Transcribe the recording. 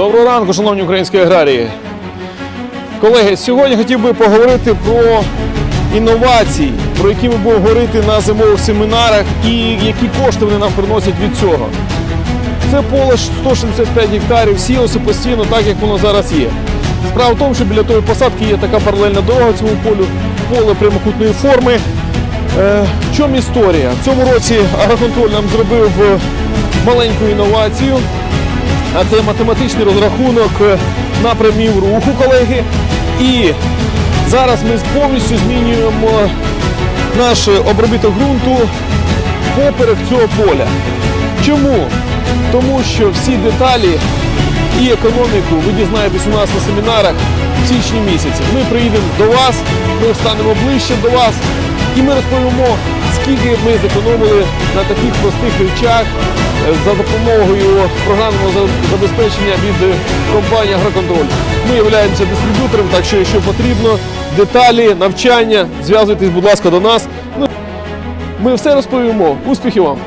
Доброго ранку, шановні українські аграрії. Колеги, сьогодні хотів би поговорити про інновації, про які ми будемо говорити на зимових семінарах і які кошти вони нам приносять від цього. Це поле 165 гектарів сіялося постійно так, як воно зараз є. Справа в тому, що біля тої посадки є така паралельна дорога цьому полю, поле прямокутної форми. Е, в чому історія? В цьому році агроконтроль нам зробив е, маленьку інновацію, а це математичний розрахунок е, напрямів руху, колеги. І зараз ми повністю змінюємо наш обробіток ґрунту поперек цього поля. Чому? Тому що всі деталі і економіку ви дізнаєтесь у нас на семінарах в січні місяці. Ми приїдемо до вас, ми станемо ближче до вас і ми розповімо, скільки ми зекономили на таких простих речах е, за допомогою програмного забезпечення від е, компанії Агроконтроль. Ми являємося дистриб'ютором, так що якщо потрібно, деталі, навчання, зв'язуйтесь, будь ласка, до нас. Ну, Ми все розповімо. Успіхів вам!